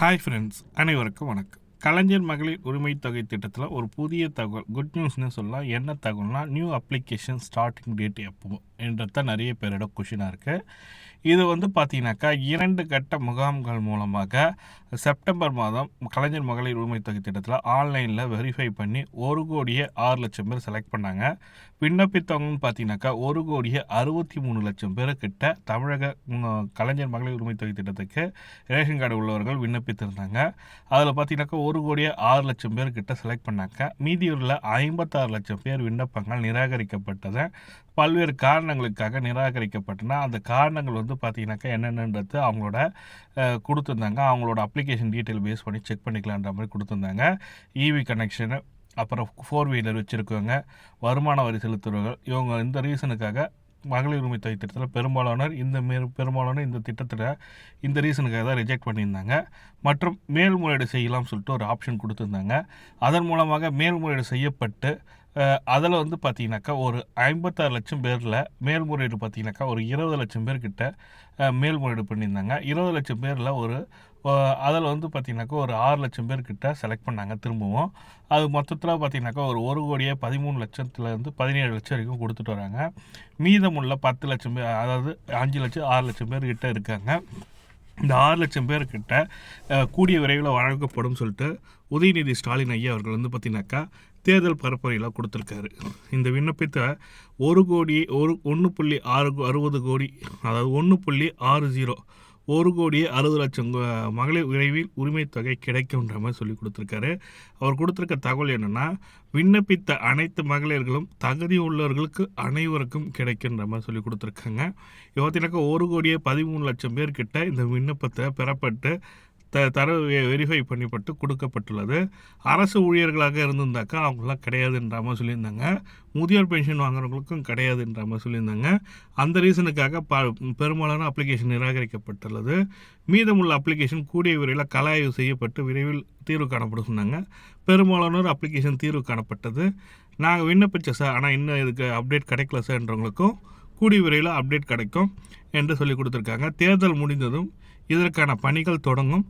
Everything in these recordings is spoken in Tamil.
ஹாய் ஃப்ரெண்ட்ஸ் அனைவருக்கும் வணக்கம். கலைஞர் மகளிர் உரிமை தொகை திட்டத்தில் ஒரு புதிய தகவல் குட் நியூஸ்னு சொல்லலாம். என்ன தகவல்னால் நியூ அப்ளிகேஷன் ஸ்டார்டிங் டேட் எப்போ என்றது நிறைய பேரோட கொஷினாக இருக்குது இது வந்து பார்த்தீங்கன்னாக்கா இரண்டு கட்ட முகாம்கள் மூலமாக செப்டம்பர் மாதம் கலைஞர் மகளிர் உரிமை தொகை திட்டத்தில் ஆன்லைனில் வெரிஃபை பண்ணி ஒரு கோடியே ஆறு லட்சம் பேர் செலக்ட் பண்ணாங்க. விண்ணப்பித்தவங்கன்னு பார்த்தீங்கன்னாக்கா ஒரு கோடியே அறுபத்தி மூணு லட்சம் பேருக்கிட்ட தமிழக கலைஞர் மகளிர் உரிமை தொகை திட்டத்துக்கு ரேஷன் கார்டு உள்ளவர்கள் விண்ணப்பித்திருந்தாங்க. அதில் பார்த்தீங்கன்னாக்கா ஒரு கோடியே ஆறு லட்சம் பேருக்கிட்ட செலக்ட் பண்ணாங்க. மீதியூரில் ஐம்பத்தாறு லட்சம் பேர் விண்ணப்பங்கள் நிராகரிக்கப்பட்டதை பல்வேறு காரணங்களுக்காக நிராகரிக்கப்பட்டன அந்த காரணங்கள் வந்து பார்த்தீங்கன்னாக்கா என்னென்னன்றது அவங்களோட கொடுத்துருந்தாங்க. அவங்களோட அப்ளிகேஷன் டீட்டெயில் பேஸ் பண்ணி செக் பண்ணிக்கலான்ற மாதிரி கொடுத்துருந்தாங்க. இவி கனெக்ஷனு அப்புறம் ஃபோர் வீலர் வச்சுருக்கவங்க வருமான வரி செலுத்துறவர்கள் இவங்க இந்த ரீசனுக்காக மகளிர் உரிமை தொகை திட்டத்தில் பெரும்பாலானோர் இந்த மே பெரும்பாலானோர் இந்த திட்டத்தில் இந்த ரீசனுக்காக தான் ரிஜெக்ட் பண்ணியிருந்தாங்க. மற்றும் மேல்முறையீடு செய்யலாம்னு சொல்லிட்டு ஒரு ஆப்ஷன் கொடுத்துருந்தாங்க. அதன் மூலமாக மேல்முறையீடு செய்யப்பட்டு அதில் வந்து பார்த்தீங்கன்னாக்கா ஒரு ஐம்பத்தாறு லட்சம் பேரில் மேல்முறையீடு பார்த்தீங்கன்னாக்கா ஒரு இருபது லட்சம் பேர்கிட்ட மேல்முறையீடு பண்ணியிருந்தாங்க. இருபது லட்சம் பேரில் ஒரு அதில் வந்து பார்த்தீங்கன்னாக்கா ஒரு ஆறு லட்சம் பேர்கிட்ட செலக்ட் பண்ணாங்க திரும்பவும். அது மொத்தத்தில் பார்த்திங்கனாக்கா ஒரு ஒரு கோடியே பதிமூணு லட்சத்துலேருந்து பதினேழு லட்சம் வரைக்கும் கொடுத்துட்டு வராங்க. மீதமுள்ள பத்து லட்சம் பேர் அதாவது அஞ்சு லட்சம் ஆறு லட்சம் பேர்கிட்ட இருக்காங்க. இந்த ஆறு லட்சம் பேர்கிட்ட கூடிய விரைவில் வழங்கப்படும் சொல்லிட்டு உதயநிதி ஸ்டாலின் ஐயா அவர்கள் வந்து பார்த்திங்கனாக்கா தேர்தல் பரப்புரையில் கொடுத்துருக்காரு. இந்த விண்ணப்பத்தை ஒரு கோடி ஒரு ஒன்று புள்ளி ஆறு அறுபது கோடி அதாவது ஒன்று புள்ளி ஆறு ஜீரோ ஒரு கோடியே அறுபது லட்சம் மகளிர் விரைவில் உரிமை தொகை கிடைக்கும்ன்ற மாதிரி சொல்லி கொடுத்துருக்காரு. அவர் கொடுத்துருக்க தகவல் என்னென்னா விண்ணப்பித்த அனைத்து மகளிர்களும் தகுதி உள்ளவர்களுக்கு அனைவருக்கும் கிடைக்குன்ற மாதிரி சொல்லி கொடுத்துருக்காங்க. இவத்தினாக்க ஒரு கோடியே பதிமூணு லட்சம் பேர்கிட்ட இந்த விண்ணப்பத்தை பெறப்பட்டு த தரவு வெரிஃபை பண்ணிப்பட்டு கொடுக்கப்பட்டுள்ளது. அரசு ஊழியர்களாக இருந்திருந்தாக்கா அவங்களாம் கிடையாதுன்ற மாதிரி சொல்லியிருந்தாங்க. முதியோர் பென்ஷன் வாங்குறவங்களுக்கும் கிடையாதுன்ற மாதிரி சொல்லியிருந்தாங்க. அந்த ரீசனுக்காக ப பெரும்பாலான அப்ளிகேஷன் நிராகரிக்கப்பட்டுள்ளது. மீதமுள்ள அப்ளிகேஷன் கூடிய விரைவில் கலாய்வு செய்யப்பட்டு விரைவில் தீர்வு காணப்படும் சொன்னாங்க. பெரும்பாலானோர் அப்ளிகேஷன் தீர்வு காணப்பட்டது. நாங்கள் விண்ணப்பிச்ச சார் ஆனால் இன்னும் இதுக்கு அப்டேட் கிடைக்கல சார்ன்றவங்களுக்கும் கூடிய விரைவில் அப்டேட் கிடைக்கும் என்று சொல்லி கொடுத்துருக்காங்க. தேர்தல் முடிந்ததும் இதற்கான பணிகள் தொடங்கும்.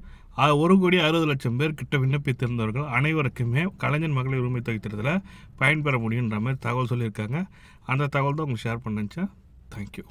ஒரு கோடி அறுபது லட்சம் பேர் கிட்ட விண்ணப்பித்திருந்தவர்கள் அனைவருக்குமே கலைஞர் மகளிர் உரிமை தொகை பயன்பெற முடியுன்ற மாதிரி தகவல் சொல்லியிருக்காங்க. அந்த தகவல் தான் உங்களுக்கு ஷேர் பண்ணுச்சா தேங்க்யூ